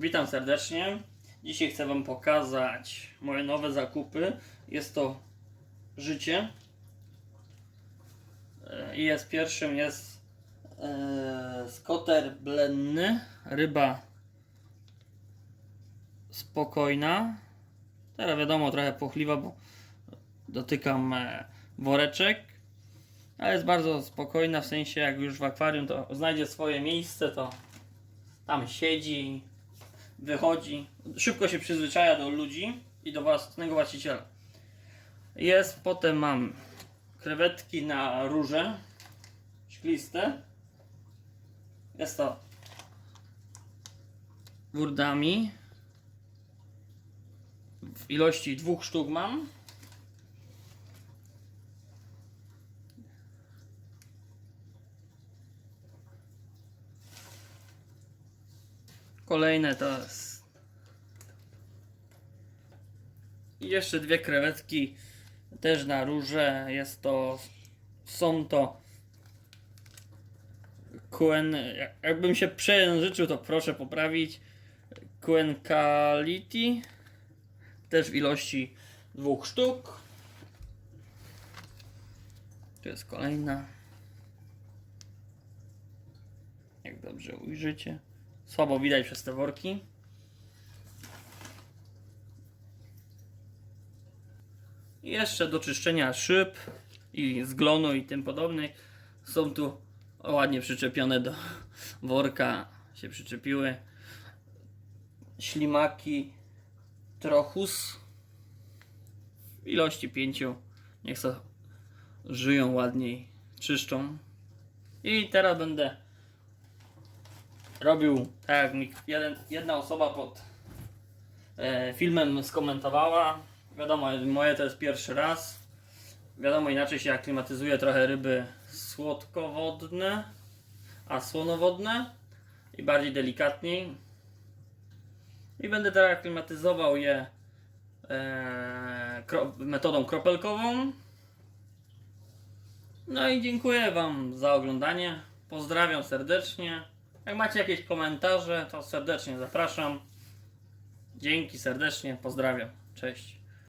Witam serdecznie. Dzisiaj chcę Wam pokazać moje nowe zakupy. Jest to życie. E, I jest pierwszym jest e, skoter blenny, ryba spokojna. Teraz wiadomo trochę pochliwa, bo dotykam e, woreczek. Ale jest bardzo spokojna, w sensie jak już w akwarium to znajdzie swoje miejsce, to tam siedzi, wychodzi, szybko się przyzwyczaja do ludzi i do własnego właściciela. Jest, potem mam krewetki na róże, szkliste. Jest to wurdami. W ilości dwóch sztuk mam. Kolejne to jest. I jeszcze dwie krewetki też na róże. Jest to. Są to. Jak- Jakbym się przejęzyczył, to proszę poprawić. Quencality. Też w ilości dwóch sztuk. Tu jest kolejna. Jak dobrze ujrzycie. Słabo widać przez te worki. I jeszcze do czyszczenia szyb i zglonu i tym podobnych. Są tu ładnie przyczepione do worka się przyczepiły. Ślimaki trochus. W ilości pięciu. Niech sobie żyją ładniej czyszczą. I teraz będę robił tak jak mi jeden, jedna osoba pod e, filmem skomentowała. Wiadomo, moje to jest pierwszy raz. Wiadomo, inaczej się aklimatyzuje trochę ryby słodkowodne, a słonowodne i bardziej delikatniej. I będę teraz aklimatyzował je e, kro, metodą kropelkową. No i dziękuję Wam za oglądanie. Pozdrawiam serdecznie. Jak macie jakieś komentarze, to serdecznie zapraszam. Dzięki serdecznie, pozdrawiam. Cześć.